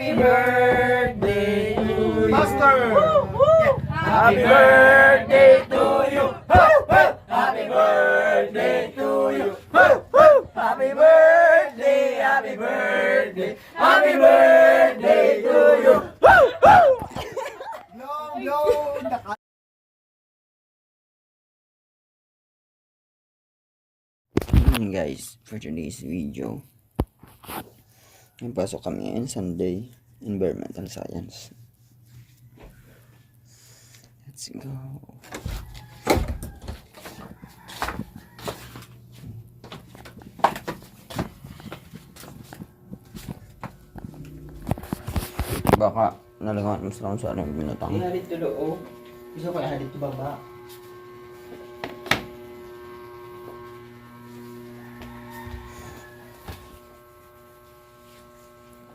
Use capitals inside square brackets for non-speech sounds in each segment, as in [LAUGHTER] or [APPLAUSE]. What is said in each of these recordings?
Happy birthday to you. Master! Happy birthday to you. Happy birthday to you. Happy birthday, happy birthday, happy birthday to you. Ho, ho. Long, long! Yun guys, for today's video. Yung pasok kami ngayon, Sunday, Environmental Science. Let's go. Baka nalangan mo sila kung saan yung binatang. Ihalit to loo. Gusto ko ihalit to baba.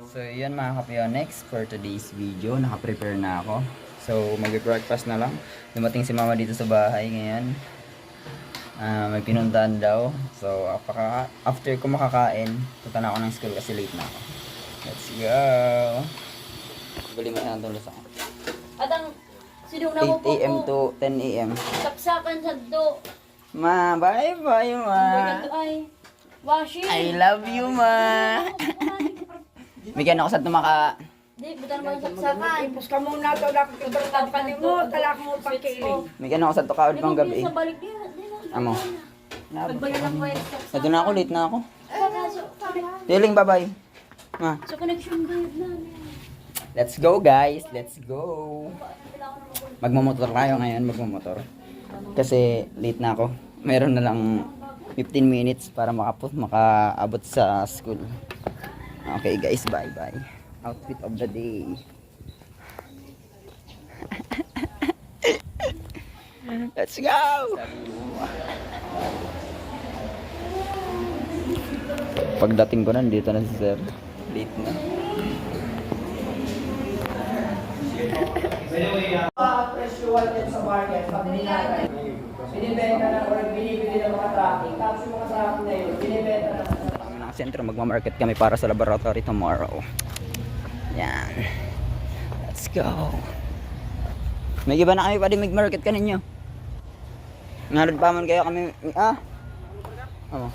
So yun mga kapionix for today's video. Naka-prepare na ako. So mag-breakfast na lang. Dumating si mama dito sa bahay ngayon. Ah, may pinuntahan daw. So apaka, after ko makakain, punta na ako ng school kasi late na ako. Let's go! Bali mo na tulos ako. At ang sinong 8 a.m. to 10 a.m. Sapsakan sa do. Ma, bye bye ma. Ay washi. I love you ma. Bigyan ako sa tumaka. Di, buta naman sapsakan. Ipos ka muna to, dapat ibarkab ka ni mo, talak mo pagkiling. Bigyan ako sa tukaod pang gabi. sa balik niya. Amo. Pagbalik ng pwede sapsakan. Ito na ako, late na ako. Tiling, bye bye. Ma. sa connection na. Let's go guys, let's go. Magmamotor tayo ngayon, magmamotor. Kasi late na ako. Meron na lang 15 minutes para makapot, makaabot sa school. Okay guys, bye bye. Outfit of the day. [LAUGHS] Let's go! Pagdating ko nandito na si sir. Late na. Din sa market, natin. Binibenta na or binibili ng mga traffic. Tapos yung mga traffic na yun, binibenta na ng sentro, magmamarket kami para sa laboratory tomorrow. Yan. Let's go. May iba na kami pa din mag-market ka ninyo. Ngarad pa man kayo kami, ah? Ano?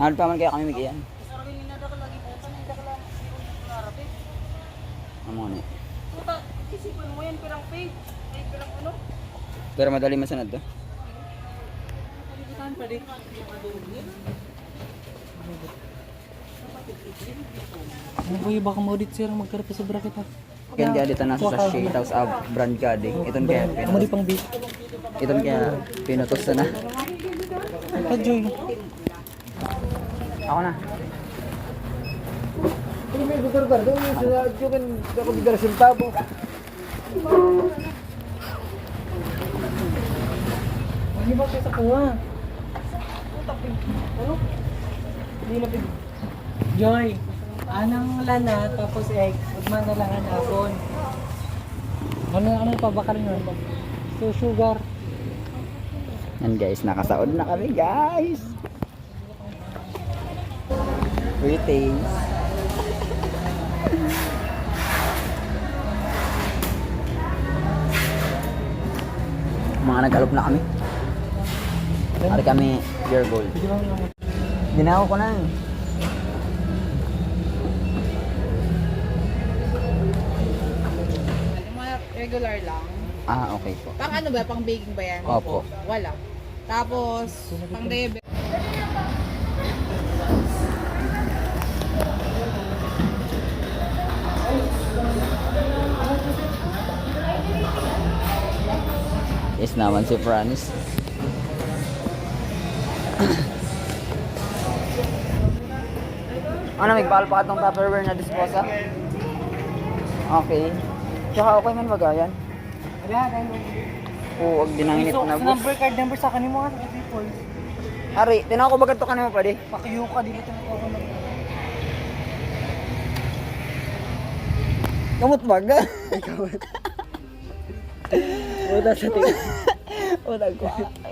Ngarad pa man kayo kami mag-iyan. Amo ni. Isipan mo yan, pirang pay. Ay, pirang ano? Pero madali masunod to. Saan pa rin? Ano ba yung baka maudit sir magkarap sa bracket ha? Kaya kaya dito nasa sachet, tapos ah, brand ka di. Iton kaya, Amo di pang di. iton kaya pinutos na. Kajoy. Ako na. Ano may gutar-gutar? Doon sa Jukan, ako bigara sintabo. Ano ba sa kuha? Ano? Hindi na pig. Joy. Anang lana tapos egg. Ugman na lang ang hapon. Ano ano pa ba ka rin yun? So sugar. Yan guys, nakasaod na kami guys. Greetings. Mga nag-alok na kami. Ari kami pure gold. Ginawa ko na. Regular lang. Ah, okay po. Pang ano ba? Pang baking ba yan? Opo. Wala. Tapos, pang diabetes. Yes naman si Franz. ano, may bahal pa itong Tupperware na disposa? Okay. Tsaka okay man bagayan. Wala kayo. Oo, wag dinangit So, na bus. number card number sa kanimo ha [LAUGHS] sa people. Ari, tinaw [LAUGHS] ko bagat to kanimo pa di. Pakiyo ka dili ta ko ako. Kamot baga. Uda sa tiil. Uda ko.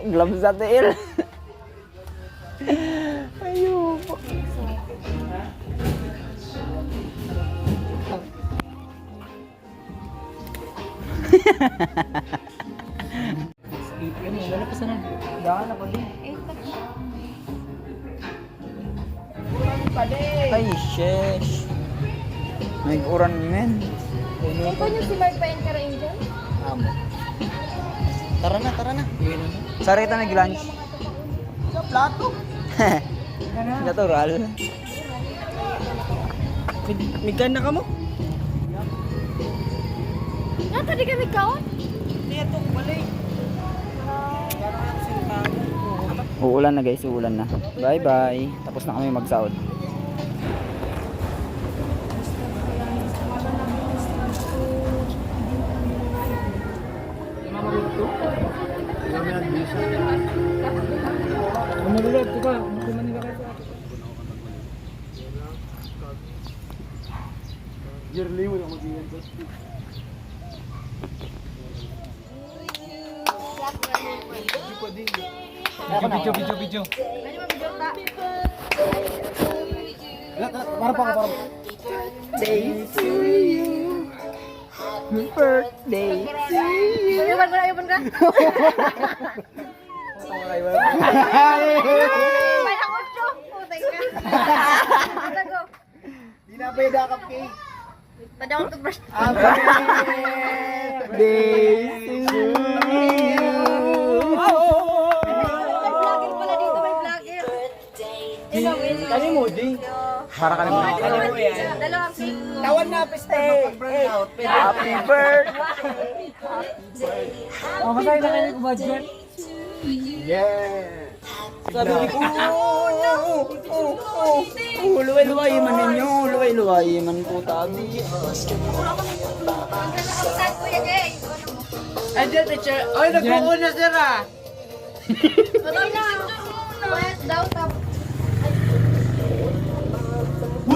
Gloves sa tiil. Wala pa sa nag... Daan na pa din. Ay, sheesh. May uran men. Ikaw yung si Mark Payan Kara Angel? Amo. Tara na, tara na. Sorry kita nag-lunch. Sa plato. [LAUGHS] Natural. May gana ka mo? Nata di kami kaon? Uulan na guys, uulan na. Bye bye. Tapos na kami magsaod. Yearly mo na mag-iwan Video, video, video, video. Para pa para pa. Day to you. Birthday to you. Ayuban ko na, ayuban ka. May ako siya. Putay ka. Putay ko. Di na pa yung dakap cake. Pada akong toothbrush. Day to you. Kani mo, di. Para ka naman. Dalawang cake. Tawan na, peste. Happy birthday. Oh, masaya na kayo ko ba dyan? Yeah. Sabi ko, oh, oh, oh, oh, luway-luway man ninyo, luway-luway man po tabi. Ko yan, eh? Andiyan, teacher. Ay, nagkuuna sir ah. [LAUGHS] Ano na? Wet daw, tap.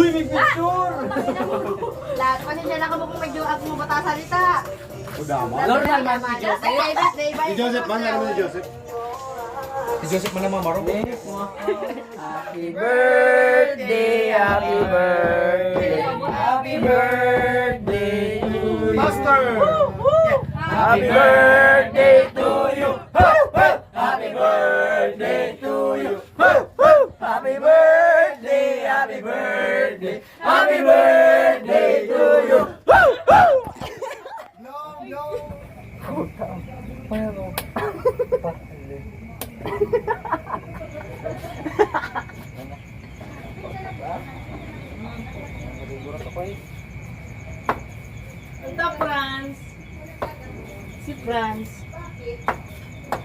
Uy, may picture. Lahat pa ninyo lang kung medyo ako mo bata salita. Normal man si Joseph. Si Joseph, man, ano si Joseph? Si Joseph man naman, Maro. Happy birthday, happy birthday, happy birthday to you. Master! Happy birthday to you. Ho, ho. Happy birthday to you. Ho, ho. Happy birthday, happy birthday, happy birthday to you. Ho, ho. Ito, Franz. Si Franz.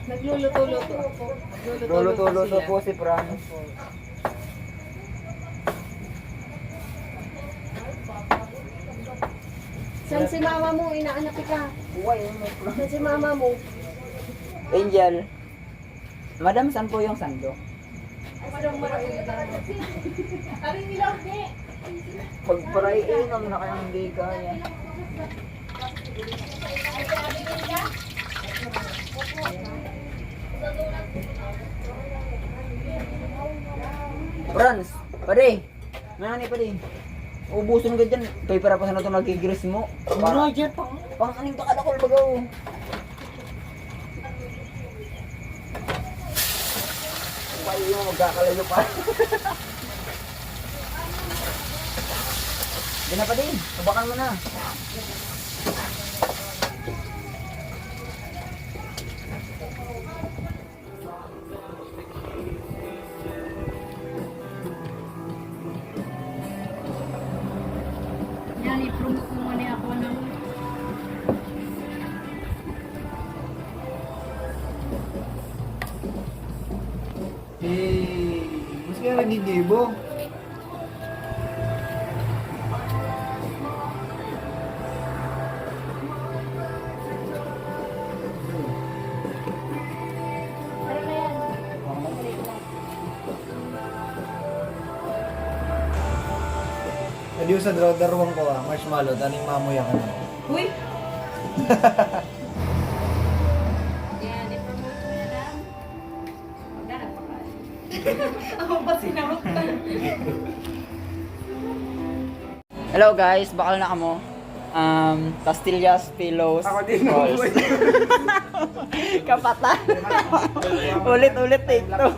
Nagluluto-luto. Luluto-luto po si Franz. Saan si mama mo? Inaanak ka. Saan si mama mo? Angel. Madam, saan po yung sando? Pagparay, inom na kayang hindi kaya. Franz, pare. Nani pare. Ubuson ka dyan. Kay para pa sa nato nagkigris mo. Ano Para, dyan pa? pang aning kakadakol bagaw. Kayo yung magkakalayo pa. Yan na pa din. Subakan mo na. Yan, i-promote mo nagdidibo. Adiyo sa draw darwang ko ah, marshmallow, taning mamuya ka na. Uy! [LAUGHS] Ako pa sinamot Hello guys, bakal na kamo. Um, pastillas, pillows, Ako din balls. [LAUGHS] Kapatan. Ulit-ulit take two.